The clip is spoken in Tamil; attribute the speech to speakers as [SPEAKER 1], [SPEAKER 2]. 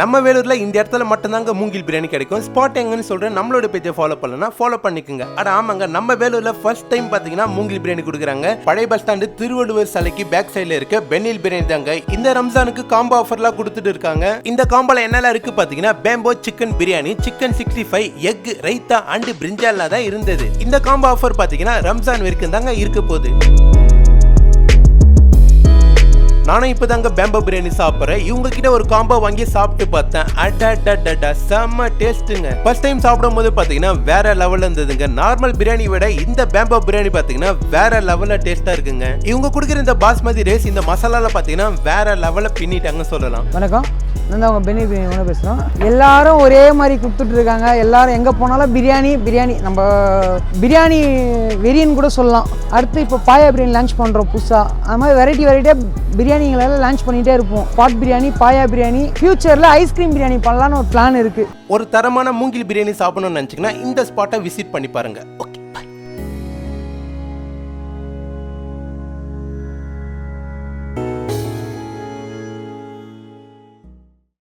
[SPEAKER 1] நம்ம வேலூரில் இந்த இடத்துல மட்டும்தாங்க மூங்கில் பிரியாணி கிடைக்கும். ஸ்பாட் எங்கன்னு சொல்கிறேன் நம்மளோட பேஜை ஃபாலோ பண்ணலன்னா ஃபாலோ பண்ணிக்கோங்க. அட ஆமாங்க நம்ம வேலூரில் ஃபர்ஸ்ட் டைம் பார்த்தீங்கன்னா மூங்கில் பிரியாணி கொடுக்குறாங்க. பழைய பஸ் ஸ்டாண்டு திருவள்ளுவர் சிலைக்கு பேக் சைடில் இருக்க பென்னில் பிரியாணி தாங்க. இந்த ரம்ஜானுக்கு காம்போ ஆஃபர்லாம் கொடுத்துட்டு இருக்காங்க. இந்த காம்போல என்னெல்லாம் இருக்குது பார்த்தீங்கன்னா bamboo chicken biryani chicken sixty five egg raita and பிரிஞ்சாலா தான் இருந்தது. இந்த காம்போ ஆஃபர் பார்த்தீங்கன்னா ரம்ஜான் வரைக்கும் தாங்க இருக்க போகுது. நானும் இப்போதாங்க பேம்போ பிரியாணி சாப்பிட்றேன். இவங்க கிட்ட ஒரு காம்போ வாங்கி சாப்பிட்டு பார்த்தேன். அடடடடா செம்ம டேஸ்ட்டுங்க ஃபர்ஸ்ட் டைம் சாப்பிடும் போது பார்த்தீங்கன்னா வேற லெவலில் இருந்ததுங்க. நார்மல் பிரியாணி விட இந்த பேம்போ பிரியாணி பார்த்தீங்கன்னா வேற லெவலில் டேஸ்ட்டாக இருக்குங்க. இவங்க கொடுக்குற இந்த பாஸ்மதி ரைஸ் இந்த மசாலாவில் பார்த்தீங்கன்னா வேற லெவலில் பின்னிட்டாங்க சொல்லலாம்.
[SPEAKER 2] வணக்கம். வந்து அவங்க பெனி பிரியாணி பேசுகிறோம் எல்லாரும் ஒரே மாதிரி கொடுத்துட்டு இருக்காங்க. எல்லாரும் எங்கே போனாலும் பிரியாணி பிரியாணி. நம்ம பிரியாணி வெறியன்னு கூட சொல்லலாம். அடுத்து இப்போ பாயா பிரியாணி லான்ச் பண்ணுறோம் புதுசாக அது மாதிரி வெரைட்டி வெரைட்டியாக பிரியாணிகளெல்லாம் லான்ச் பண்ணிகிட்டே இருப்போம். பாட் பிரியாணி பாயா பிரியாணி. ஃப்யூச்சரில் ஐஸ்கிரீம் பிரியாணி பண்ணலான்னு ஒரு பிளான் இருக்குது
[SPEAKER 1] ஒரு தரமான மூங்கில் பிரியாணி சாப்பிடணும்னு நினச்சிங்கன்னா இந்த ஸ்பாட்டை விசிட் பண்ணி பாருங்கள்